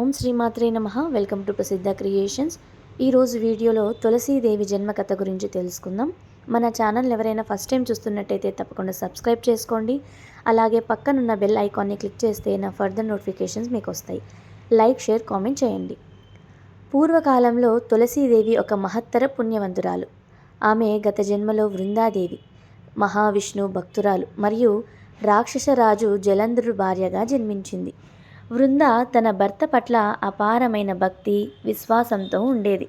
ఓం శ్రీమాత్రే నమ. Welcome to Prasiddha creations. ఈరోజు వీడియోలో తులసీదేవి జన్మ కథ గురించి తెలుసుకుందాం. మన ఛానల్ ఎవరైనా ఫస్ట్ టైం చూస్తున్నట్టయితే తప్పకుండా సబ్స్క్రైబ్ చేసుకోండి. అలాగే పక్కనున్న బెల్ ఐకాన్ని క్లిక్ చేస్తే నా ఫర్దర్ నోటిఫికేషన్స్ మీకు వస్తాయి. లైక్ షేర్ కామెంట్ చేయండి. పూర్వకాలంలో తులసీదేవి ఒక మహత్తర పుణ్యవంతురాలు. ఆమె గత జన్మలో వృందాదేవి మహావిష్ణు భక్తురాలు మరియు రాక్షసరాజు జలంధరు భార్యగా జన్మించింది. వృంద తన భర్త పట్ల అపారమైన భక్తి విశ్వాసంతో ఉండేది.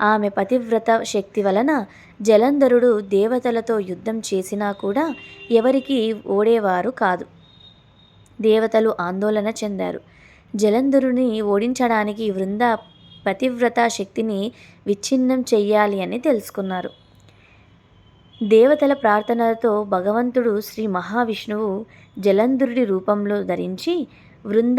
ఆమె పతివ్రత శక్తి వలన జలంధరుడు దేవతలతో యుద్ధం చేసినా కూడా ఎవరికి ఓడేవారు కాదు. దేవతలు ఆందోళన చెందారు. జలంధరుని ఓడించడానికి వృంద పతివ్రత శక్తిని విచ్ఛిన్నం చెయ్యాలి అని తెలుసుకున్నారు. దేవతల ప్రార్థనలతో భగవంతుడు శ్రీ మహావిష్ణువు జలంధరుడి రూపంలో ధరించి వృంద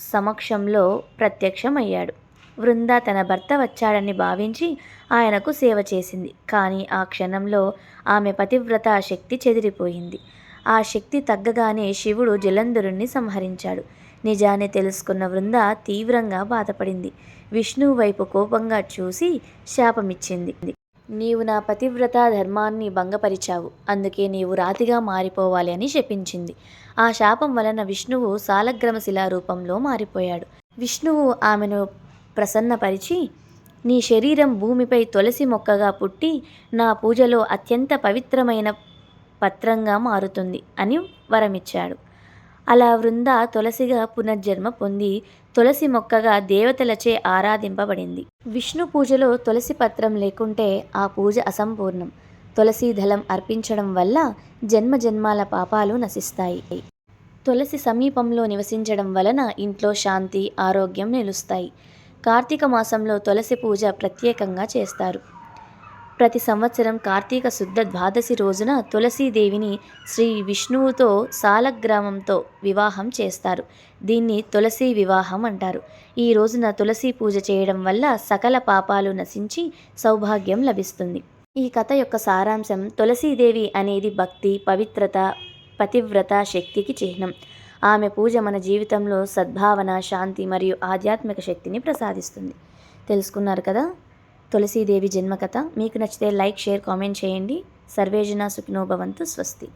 సమక్షంలో ప్రత్యక్షమయ్యాడు. వృంద తన భర్త వచ్చాడని భావించి ఆయనకు సేవ చేసింది. కానీ ఆ క్షణంలో ఆమె పతివ్రత శక్తి చెదిరిపోయింది. ఆ శక్తి తగ్గగానే శివుడు జలంధరుణ్ణి సంహరించాడు. నిజాన్ని తెలుసుకున్న వృంద తీవ్రంగా బాధపడింది. విష్ణువు వైపు కోపంగా చూసి శాపమిచ్చింది. నీవు నా పతివ్రత ధర్మాన్ని భంగపరిచావు. అందుకే నీవు రాతిగా మారిపోవాలి అని శపించింది ఆ శాపం వలన విష్ణువు సాలగ్రమశిలా రూపంలో మారిపోయాడు. విష్ణువు ఆమెను ప్రసన్నపరిచి నీ శరీరం భూమిపై తులసి మొక్కగా పుట్టి నా పూజలో అత్యంత పవిత్రమైన పత్రంగా మారుతుంది అని వరమిచ్చాడు. అలా వృంద తులసిగా పునర్జన్మ పొంది తులసి మొక్కగా దేవతలచే ఆరాధింపబడింది. విష్ణు పూజలో తులసి పత్రం లేకుంటే ఆ పూజ అసంపూర్ణం. తులసి దళం అర్పించడం వల్ల జన్మ జన్మాల పాపాలు నశిస్తాయి. తులసి సమీపంలో నివసించడం వలన ఇంట్లో శాంతి ఆరోగ్యం నిలుస్తాయి. కార్తీక మాసంలో తులసి పూజ ప్రత్యేకంగా చేస్తారు. ప్రతి సంవత్సరం కార్తీక శుద్ధ ద్వాదశి రోజున తులసీదేవిని శ్రీ విష్ణువుతో సాలగ్రామంతో వివాహం చేస్తారు. దీన్ని తులసి వివాహం అంటారు. ఈ రోజున తులసి పూజ చేయడం వల్ల సకల పాపాలు నశించి సౌభాగ్యం లభిస్తుంది. ఈ కథ యొక్క సారాంశం తులసీదేవి అనేది భక్తి పవిత్రత పతివ్రత శక్తికి చిహ్నం. ఆమె పూజ మన జీవితంలో సద్భావన శాంతి మరియు ఆధ్యాత్మిక శక్తిని ప్రసాదిస్తుంది. తెలుసుకున్నారు కదా? తులసీదేవి జన్మకథ. మీకు నచ్చితే లైక్ షేర్ కామెంట్ చేయండి. సర్వేజన సుఖినోభవంతు స్వస్తి.